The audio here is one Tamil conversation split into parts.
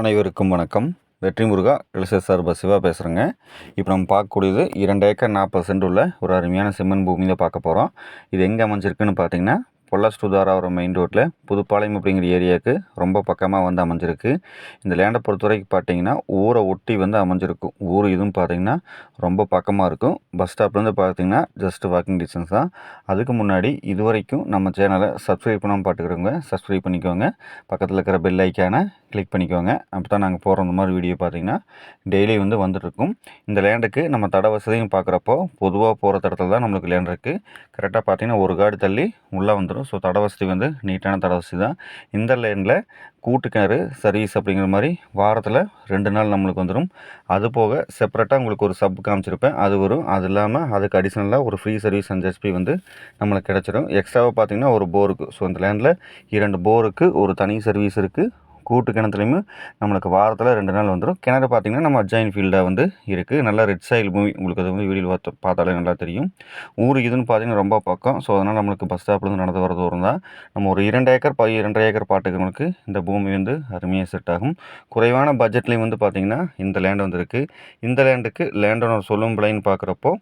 அனைவருக்கும் வணக்கம். வெற்றி முருகா இளசர் சார்பா சிவா பேசுகிறேங்க இப்போ நம்ம பார்க்கக்கூடியது இரண்டு ஏக்கர் நாற்பது சென்ட் உள்ள ஒரு அருமையான செம்மன் பூமி தான் பார்க்க போகிறோம் இது எங்கே அமைஞ்சிருக்குன்னு பார்த்தீங்கன்னா பொள்ளாச்சி டு மெயின் ரோட்டில் புதுப்பாளையம் அப்படிங்கிற ஏரியாவுக்கு ரொம்ப பக்கமாக வந்து அமைஞ்சிருக்கு. இந்த லேண்டை பொறுத்த வரைக்கும் பார்த்தீங்கன்னா ஊரை ஒட்டி வந்து அமைஞ்சிருக்கும் ஊர் இதுவும் பார்த்தீங்கன்னா ரொம்ப பக்கமாக இருக்கும். பஸ் ஸ்டாப்லேருந்து பார்த்தீங்கன்னா ஜஸ்ட் வாக்கிங் டிஸ்டன்ஸ் தான். அதுக்கு முன்னாடி இது வரைக்கும் நம்ம சேனலை சப்ஸ்கிரைப் பண்ணாமல் பார்த்துக்கிறவங்க சப்ஸ்கிரைப் பண்ணிக்கோங்க. பக்கத்தில் இருக்கிற பெல் ஐக்கான கிளிக் பண்ணிக்கோங்க. அப்போ தான் நாங்கள் போகிற அந்த மாதிரி வீடியோ பார்த்தீங்கன்னா டெய்லி வந்து வந்துட்டுருக்கும். இந்த லேண்டுக்கு நம்ம தட வசதியும் பார்க்குறப்போ பொதுவாக போகிற தடத்தில் தான் நம்மளுக்கு லேண்ட் இருக்குது கரெக்டாக பார்த்தீங்கன்னா ஒரு காடு தள்ளி உள்ளே வந்துடும் ஸோ தட வசதி வந்து நீட்டான தட வசதி தான். இந்த லேண்டில் கூட்டுக்கிணறு சர்வீஸ் அப்படிங்கிற மாதிரி வாரத்தில் ரெண்டு நாள் நம்மளுக்கு வந்துடும் அது போக செப்பரேட்டாக உங்களுக்கு ஒரு சப் காமிச்சிருப்பேன். அது வரும். அது இல்லாமல் அதுக்கு அடிஷ்னலாக ஒரு ஃப்ரீ சர்வீஸ் அண்ட் ஹெச்பி வந்து நம்மளுக்கு கிடச்சிடும் எக்ஸ்ட்ராவாக பார்த்தீங்கன்னா ஒரு போருக்கு ஸோ இந்த லேண்டில் இரண்டு போருக்கு ஒரு தனி சர்வீஸ் இருக்குது கூட்டு கிணத்துலையுமே நம்மளுக்கு வாரத்தில் ரெண்டு நாள் வந்துடும் கிணறு பார்த்திங்கன்னா நம்ம அஜாயின் ஃபீல்டாக வந்து இருக்குது நல்லா ரெட் சைல் மூவி உங்களுக்கு அது வந்து வீடியோ பார்த்து பார்த்தாலே நல்லா தெரியும். ஊர் இதுன்னு பார்த்தீங்கன்னா ரொம்ப பக்கம். ஸோ அதனால் நம்மளுக்கு பஸ் ஸ்டாப்லேருந்து நடந்து வர தூரம் தான் நம்ம ஒரு இரண்டு ஏக்கர் ப இரண்டரை ஏக்கர் பாட்டுக்கிறவங்களுக்கு இந்த பூமி வந்து அருமையாக செட் ஆகும். குறைவான பட்ஜெட்லேயும் வந்து பார்த்திங்கன்னா இந்த லேண்ட் வந்து இருக்குது இந்த லேண்டுக்கு லேண்ட் ஓனர் சொல்லும் பிள்ளைன்னு பார்க்குறப்போ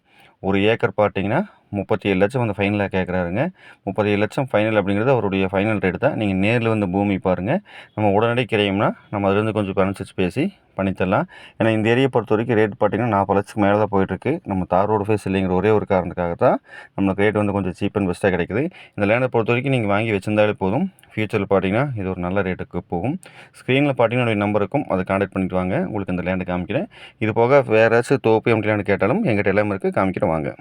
ஒரு ஏக்கர் பார்த்தீங்கன்னா முப்பத்தி ஏழு லட்சம் வந்து ஃபைனலாக கேட்குறாருங்க முப்பத்தி ஏழு லட்சம் ஃபைனல் அப்படிங்கிறது அவருடைய ஃபைனல் ரேட் தான். நீங்கள் நேரில் வந்து பூமி பாருங்கள் நம்ம உடனடி கிடையம்னா நம்ம அதுலேருந்து கொஞ்சம் கணிச்சிச்சு பேசி பண்ணித்தரலாம். ஏன்னா இந்த ஏரியை பொறுத்த வரைக்கும் ரேட் பார்த்தீங்கன்னா நாற்பது லட்சத்துக்கு மேலே தான் போயிட்டுருக்கு. நம்ம தார் ரோடு ஃபேஸ் இல்லைங்கிற ஒரே ஒரு காரணத்துக்காக தான் நம்மளுக்கு ரேட் வந்து கொஞ்சம் சீப் அண்ட் பெஸ்ட்டாக கிடைக்குது. இந்த லேண்டை பொறுத்த வரைக்கும் நீங்கள் வாங்கி வச்சிருந்தாலே போதும். ஃபியூச்சரில் பார்த்தீங்கன்னா இது ஒரு நல்ல ரேட்டுக்கு போகும். ஸ்க்ரீனில் பார்த்தீங்கன்னா என்னுடைய நம்பருக்கும் அதை காண்டாக்ட் பண்ணிட்டு வாங்க. உங்களுக்கு இந்த லேண்டு காமிக்கிறேன். இது போக வேறு ஏதாச்சும் தோப்பு அப்படி லேண்டு கேட்டாலும் எங்கிட்ட எல்லாமே இருக்குது காமிக்கிறேன். வாங்க.